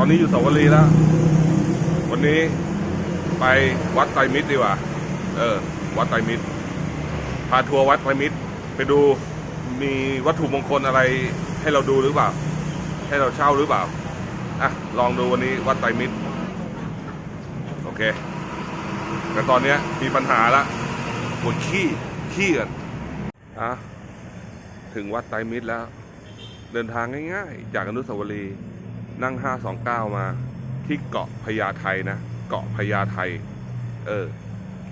ตอนนี้อยู่สวรีแล้ว วันนี้ไปวัดไตรมิตรดีกว่า เออ วัดไตรมิตร พาทัวร์วัดไตรมิตร ไปดูมีวัตถุมงคลอะไรให้เราดูหรือเปล่า ให้เราเช่าหรือเปล่า อะ ลองดูวันนี้วัดไตรมิตร โอเค แต่ตอนเนี้ยมีปัญหาละปวดขี้ ขี้กันอะถึงวัดไตรมิตรแล้ว เดินทางง่ายๆ จากอนุสาวรีย์ นั่ง 529 มาที่เกาะพญาไทนะ เกาะพญาไท เออ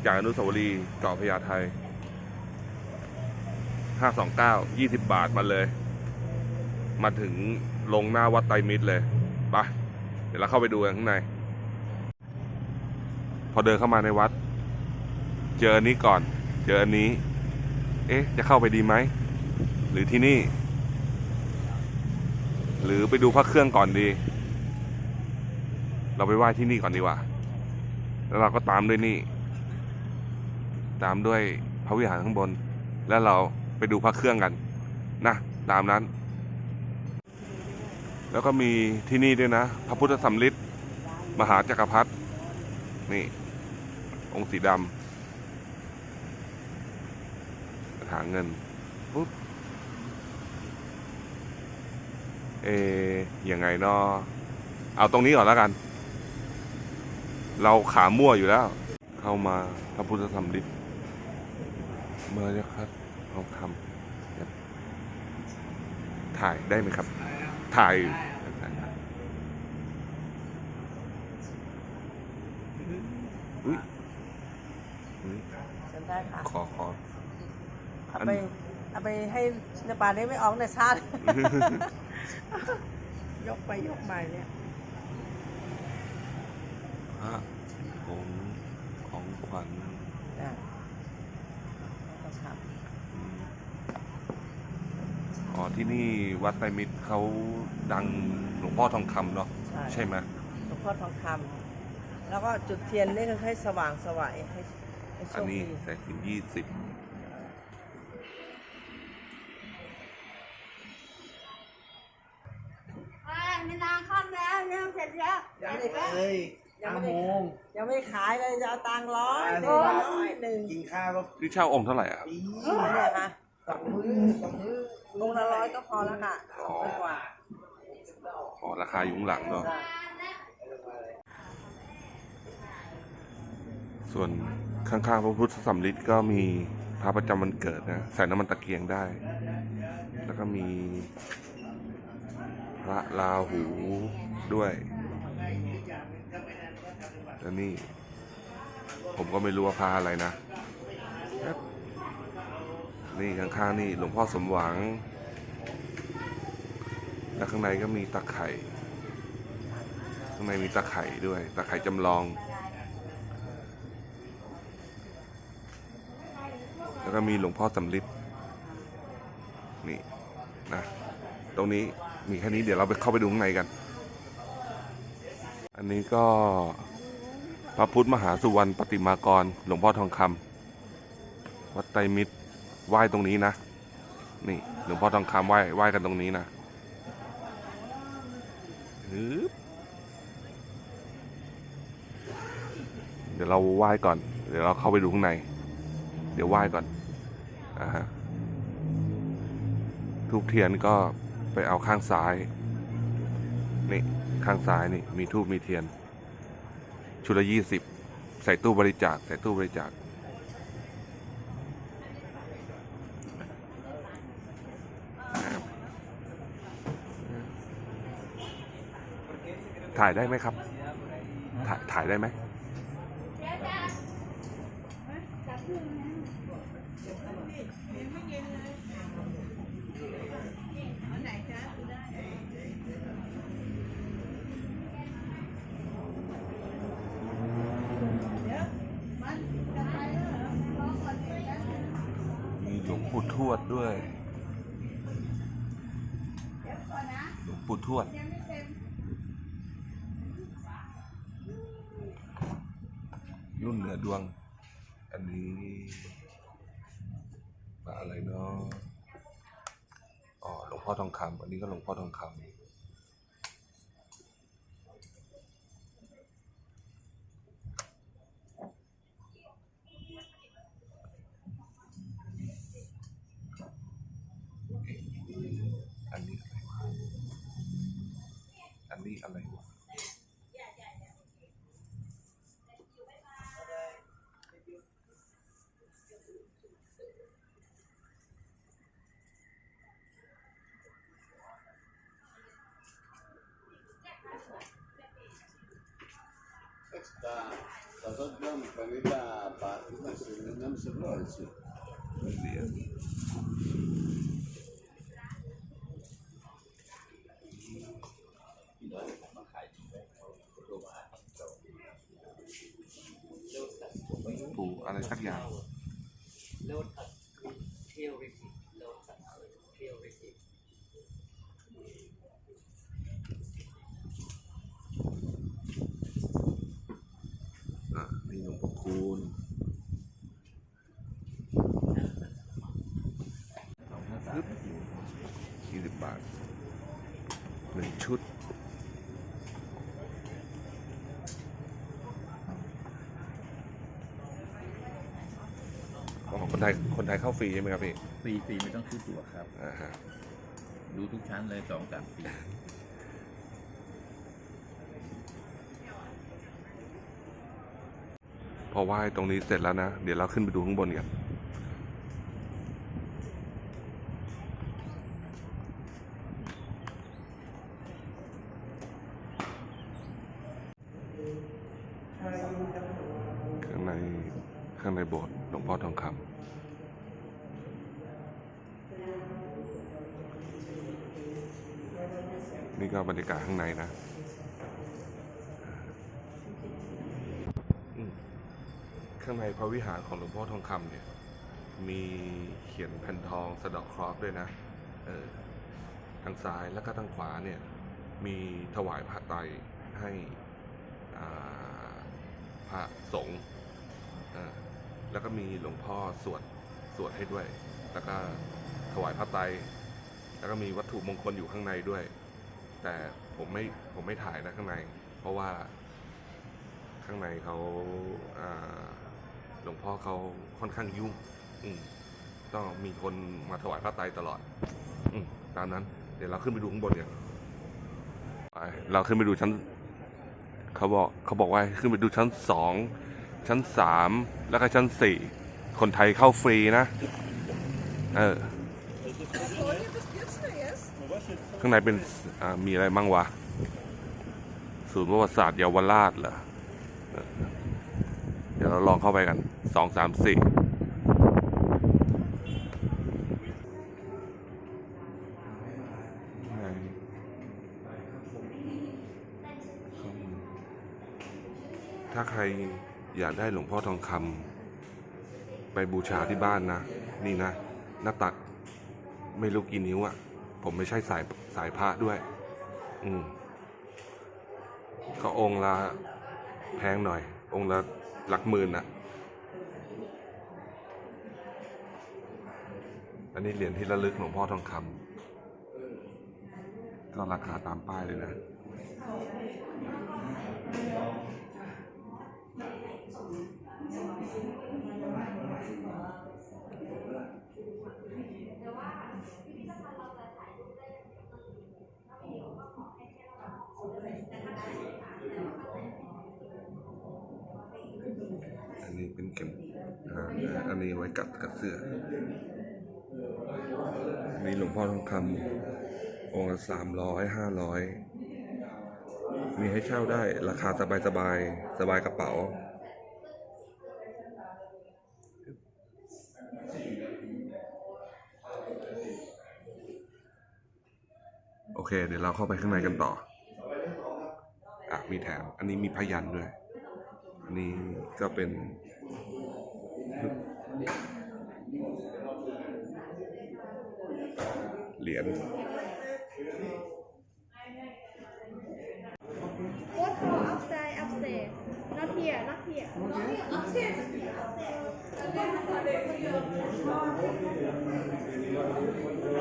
จากอนุสาวรีย์เกาะพญาไท 529 20 บาทมาเลย มาถึงลงหน้าวัดไตรมิตรเลยไปเดี๋ยวเราเข้าไปดูกันข้างใน พอเดินเข้ามาในวัด เจออันนี้ก่อน เจออันนี้ เอ๊ะ จะเข้าไปดีไหม หรือที่นี่ หรือไปดูพระเครื่องก่อนดี เราไปไหว้ที่นี่ก่อนดีกว่า แล้วเราก็ตามด้วยนี่ ตามด้วยพระวิหารข้างบน แล้วเราไปดูพระเครื่องกัน นะ ตามนั้น แล้วก็มีที่นี่ด้วยนะ พระพุทธสำริดมหาจักรพรรดินี่ องค์สีดำกระถาเงินปุ๊บ เอยังไงเนาะเอาตรงนี้ก่อนแล้วกัน เราขามั่วอยู่แล้ว เข้ามาพระพุทธธรรมริบเมื่อจะครับทองคำเนี่ยถ่ายได้ไหมครับ ถ่ายอุ๊ยอุ๊ยฉันได้ค่ะขอขอเอาไปเอาไปให้ในป่านี้ไม่ออกในชาติ ยกไปยกมาเนี่ยพระของของขวัญอะก็ทอืมอ๋อที่นี่วัดไตรมิตรเขาดังหลวงพ่อทองคำเนาะำใช่ใช่ไหมหลวงพ่อทองคำแล้วก็จุดเทียนนี่คือให้สว่างสวัยให้ให้โชอันคนี้ดี ใส่ถึงยี่สิบ ไปไม่นานค่ำแล้วเรื่องเสร็จ แล้วยังไม่ได้เอ้ยยังห้าไม่โมได้งยังไม่ได้ขายเลยจะเอาตังค์ร้อยหนึ่งอ่าร้อยหนึ่งกินข้าวก็ที่เช่าองค์เท่าไหร่อะปีเนี่ยค่ะสองมือสองมือลงละร้อยก็พอแล้วค่ะสองพันกว่าอ๋อราคาอยู่ข้างหลังเนาะจ้ะส่วนข้างๆพระพุทธสำริดก็มีพระประจำวันเกิดนะใส่น้ำมันตะเกียงได้ แล้วก็มีพระราหูด้วย แล้วนี่ ผมก็ไม่รู้ว่าพระอะไรนะ นี่ข้างๆนี่หลวงพ่อสมหวัง แล้วข้างในก็มีตะไคร่ข้างในมีตะไคร่ด้วย ตะไคร่จำลอง แล้วก็มีหลวงพ่อสำลิดนี่นะ ตรงนี้มีแค่นี้เดี๋ยวเราไปเข้าไปดูข้างในกัน อันนี้ก็ พระพุทธมหาสุวรรณปฏิมากร หลวงพ่อทองคำวัดไตรมิตรไหว้ตรงนี้นะ นี่หลวงพ่อทองคำไหว้ไหว้กันตรงนี้นะเดี๋ยวเราไหว้ก่อน เดี๋ยวเราเข้าไปดูข้างใน เดี๋ยวไหว้ก่อนอ่าฮะทูบเทียนก็ไปเอาข้างซ้าย นี่ ข้างซ้ายนี่ มีทูบมีเทียน ชุดละยี่สิบใส่ตู้บริจาค ใส่ตู้บริจาค ถ่ายได้ไหมครับ ถ่ายถ่ายได้ไหม ทวดด้วยหลวงปู่ทวด รุ่นเหนือดวง อันนี้มาอะไรเนาะอ๋อหลวงพ่อทองคำอันนี้ก็หลวงพ่อทองคำ เหรียญปูอะไรสักอย่าง Lotus purity, lotus purity. อะนี่หลวงพ่อคูณปึ๊บยี่สิบบาทหนึ่งชุด อ๋อ คนไทยคนไทยเข้าฟรีใช่ไหมครับพี่ฟรีฟรีไม่ต้องซื้อตั๋วครับ อ่าฮะดูทุกชั้นเลยสองสามปีพอไหว้ตรงนี้เสร็จแล้วนะ เดี๋ยวเราขึ้นไปดูข้างบนกัน ข้างใน ข้างในโบสถ์หลวงพ่อทองคำนี่ก็บรรยากาศข้างในนะอืม ข้างในพระวิหารของหลวงพ่อทองคำเนี่ย มีเขียนแผ่นทองสะดอกคราะห์ด้วยนะ เออทางซ้ายแล้วก็ทางขวาเนี่ย มีถวายพระไตรให้อ่าพระสงฆ์อ่แล้วก็มีหลวงพ่อสวดสวดให้ด้วย แล้วก็ถวายพระไตรแล้วก็มีวัตถุมงคลอยู่ข้างในด้วย แต่ผมไม่ผมไม่ถ่ายนะข้างใน เพราะว่าข้างในเขาอ่า หลวงพ่อเขาค่อนข้างยุ่ง อืมต้องมีคนมาถวายพระไตรตลอด อืมตามนั้น เดี๋ยวเราขึ้นไปดูข้างบนกันไปเราขึ้นไปดูชั้น เขาบอกเขาบอกว่าขึ้นไปดูชั้นสองชั้นสามแล้วก็ชั้นสี่คนไทยเข้าฟรีนะ เออ ข้างในเป็นมีอะไรมั่งวะ ศูนย์ประวัติศาสตร์เยาวราชเหรอ เราลองเข้าไปกันสองสามสี่ถ้าใครอยากได้หลวงพ่อทองคำไปบูชาที่บ้านนะ นี่นะ หน้าตักไม่รู้กี่นิ้วอะ่ะ ผมไม่ใช่สายสายพระด้วย อืมเขาองค์ละแพงหน่อย องค์ละหลักหมื่นอะอันนี้เหรียญที่ระลึกหลวงพ่อทองคำก็ราคาตามป้ายเลยนะอันนี้ เป็นเข็มอันนี้ไว้กัดกัดเสื้ออันนี่หลวงพ่อทองคำองค์ละสามร้อยห้าร้อยมีให้เช่าได้ราคาสบายสบายสบายกระเป๋า โอเค เดี๋ยวเราเข้าไปข้างในกันต่อ อะ มีแถม อันนี้มีพยันด้วย อันนี้ก็เป็น Liam, what about upside upside not here not here not here not here upside upside upside upside upside upside upside upside upside upside upside upside upside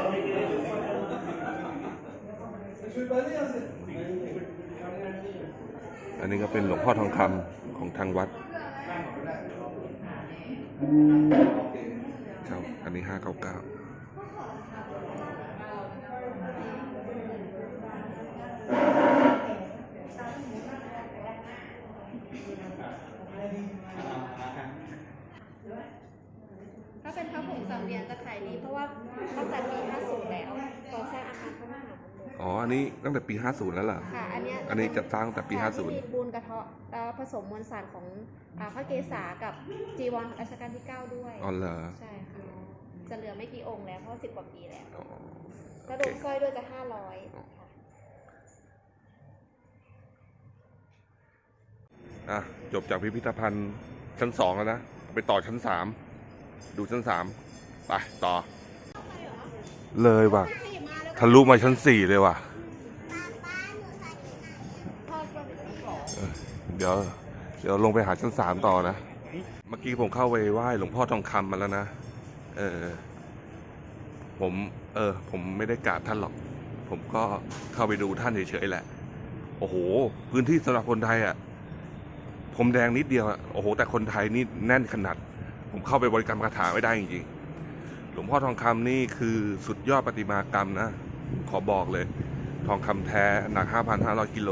upside upside upside upside upside. อันนี้ก็เป็นหลวงพ่อทองคำของทางวัดเช่านนี้ห้าเก้าเก้าถ้าเป็นพระผงสามเหลี่ยมจะขายดีเพราะว่าตั้งแต่ปี อ๋อ อันนี้ตั้งแต่ปีห้าศูนย์แล้วเหรอค่ะ อันเนี้ยอันนี้จัดสร้างตั้งแต่ปี ค่ะ50ที่มีปูนกระเทาะแล้วผสมมวลสารของอ่าพระเกศากับจีวรรัชกาลที่ 9 ด้วย อ๋อเหรอใช่ค่ะ จะเหลือไม่กี่องค์แล้วเพราะสิบกว่าปีแล้วอ๋อกระดูกสร้อยด้วยจะ500ค่ะ อะ จบจากพิพิธภัณฑ์ชั้นสองแล้วนะ ไปต่อชั้นสาม ดูชั้นสามไป ต่อ เลยว่ะ ทะลุมาชั้นสี่เลยว่ะ เดี๋ยว เดี๋ยวลงไปหาชั้นสามต่อนะ เมื่อกี้ผมเข้าไปไหว้หลวงพ่อทองคำมาแล้วนะ เออ ผม เออ ผมไม่ได้กราบท่านหรอก ผมก็เข้าไปดูท่านเฉยๆแหละ โอ้โห พื้นที่สำหรับคนไทยอะ ผมแดงนิดเดียวอะโอ้โห แต่คนไทยนี่แน่นขนาด ผมเข้าไปบริกรรมคาถาไม่ได้จริงๆหลวงพ่อทองคำนี่คือสุดยอดประติมากรรมนะ ขอบอกเลย ทองคำแท้หนัก 5,500 กิโล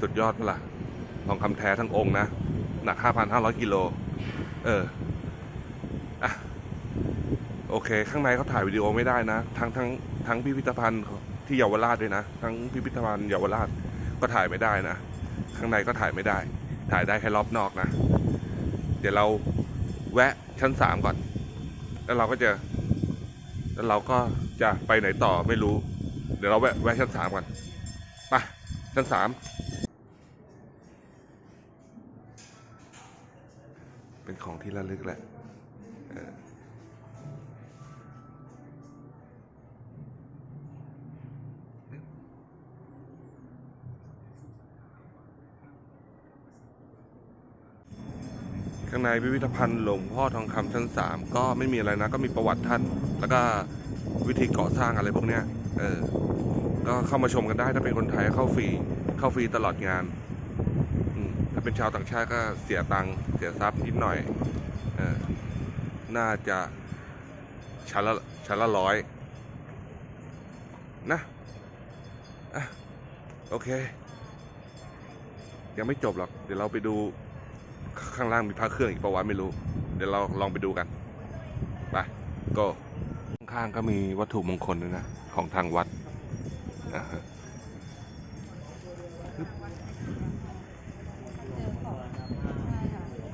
สุดยอดปะล่ะทองคำแท้ทั้งองค์นะ หนัก 5,500 กิโล เอออะโอเค ข้างในเขาถ่ายวิดีโอไม่ได้นะ ทั้งทั้งทั้งพิพิธภัณฑ์ที่เยาวราชด้วยนะ ทั้งพิพิธภัณฑ์เยาวราชก็ถ่ายไม่ได้นะ ข้างในก็ถ่ายไม่ได้ ถ่ายได้แค่รอบนอกนะ เดี๋ยวเราแวะชั้นสามก่อน แล้วเราก็จะ แล้วเราก็จะไปไหนต่อไม่รู้ เดี๋ยวเราแวะแวะชั้นสามก่อนไปชั้นสามเป็นของที่ระลึกแหละ ข้างในพิพิธภัณฑ์หลวงพ่อทองคำชั้นสามก็ไม่มีอะไรนะ ก็มีประวัติท่าน แล้วก็วิธีก่อสร้างอะไรพวกเนี้ยเออก็เข้ามาชมกันได้ถ้าเป็นคนไทยเข้าฟรีเข้าฟรีตลอดงานถ้าเป็นชาวต่างชาติก็เสียตังค์เสียทรัพย์นิดหน่อยเออน่าจะชั้นละชั้นละร้อยนะอะโอเค ยังไม่จบหรอก เดี๋ยวเราไปดู ข้างล่างมีพระเครื่องอีกประวัติไม่รู้ เดี๋ยวเราลองไปดูกันไปก็ข้างๆก็มีวัตถุมงคลด้วยนะ ของทางวัดนะฮะ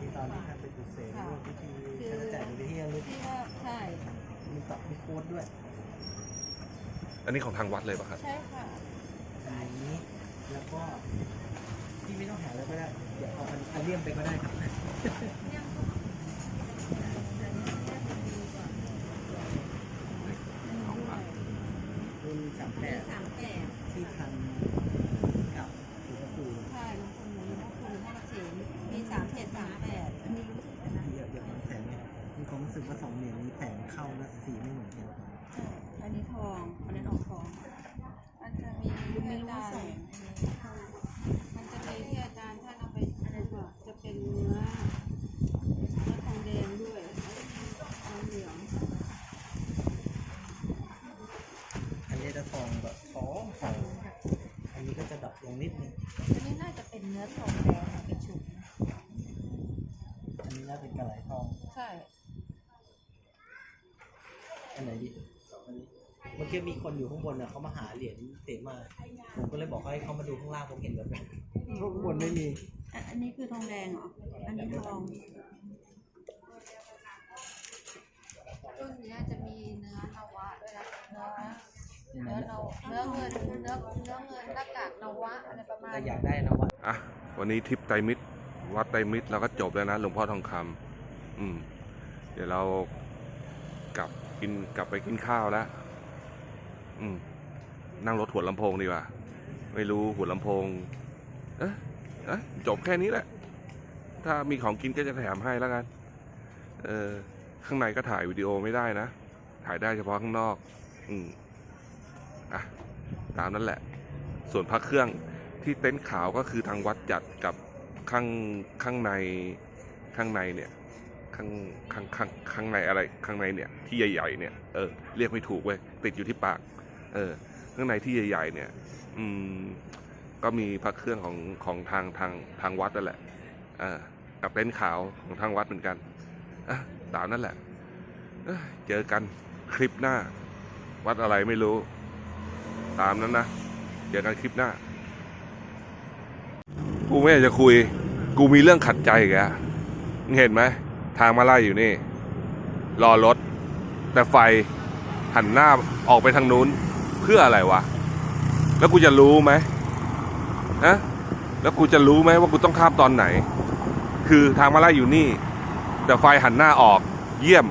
ที่ตอนที่ท่านไปปลุกเสกร่วมพิธีท่านจะแจกเป็นที่ระลึกที่ว่าใช่มีตับมีโค้ดด้วย อันนี้ของทางวัดเลยปะครับ ใช่ค่ะอันนี้ แล้วก็ ที่ไม่ต้องหาแล้วก็ได้ เดี๋ยวเอาอันเลี่ยมไปก็ได้ครับ อันนี้จะทองแบบท้องทองอันนี้ก็จะดับลงนิดนึงอันนี้น่าจะเป็นเนื้อทองแดงอะเป็นชุดอันนี้น่าเป็นกระไหลทอง ใช่ อันไหนดีอันนี้เมื่อกี้มีคนอยู่ข้างบนน่ะเขามาหาเหรียญเตมา ผมก็เลยบอกให้เขามาดูข้างล่างผมเห็นแบบนั้นข้างบนไม่มี อันนี้คือทองแดงเหรอ อันนี้ทอง เนื้อเนื้อเงินเนื้อเนื้อเงินหน้ากากนวะอะไรประมาณอยากได้นะวัดอะวันนี้ทริปไตรมิตรวัดไตรมิตรเราก็จบแล้วนะหลวงพ่อทองคำอืม เดี๋ยวเรากลับกินกลับไปกินข้าวแล้วอืม นั่งรถหัวลำโพงดีกว่า ไม่รู้หัวลำโพง เอ๊ะเอ๊ะจบแค่นี้แหละ ถ้ามีของกินก็จะแถมให้แล้วกัน เออ ข้างในก็ถ่ายวิดีโอไม่ได้นะ ถ่ายได้เฉพาะข้างนอก อืม อะตามนั้นแหละ ส่วนพระเครื่องที่เต็นท์ขาวก็คือทางวัดจัดกับข้างข้างในข้างในเนี่ยข้างข้างข้างข้างในอะไรข้างในเนี่ยที่ใหญ่ ๆ เนี่ยเออเรียกไม่ถูกเว้ยติดอยู่ที่ปาก เออ ข้างในที่ใหญ่ ๆ เนี่ย อืมก็มีพระเครื่องของของทางทางทางวัดนั่นแหละเออกับเต็นท์ขาวของทางวัดเหมือนกันอะตามนั่นแหละเจอกันคลิปหน้า วัดอะไรไม่รู้ ตามนั้นนะเจอกันคลิปหน้า กูไม่อยากจะคุย กูมีเรื่องขัดใจอีกเห็นไหม ทางมาไล่อยู่นี่ รอรถ แต่ไฟหันหน้าออกไปทางนู้น เพื่ออะไรวะ แล้วกูจะรู้ไหมนะแล้วกูจะรู้ไหมว่ากูต้องข้ามตอนไหน คือทางมาไล่อยู่นี่ แต่ไฟหันหน้าออก เยี่ยม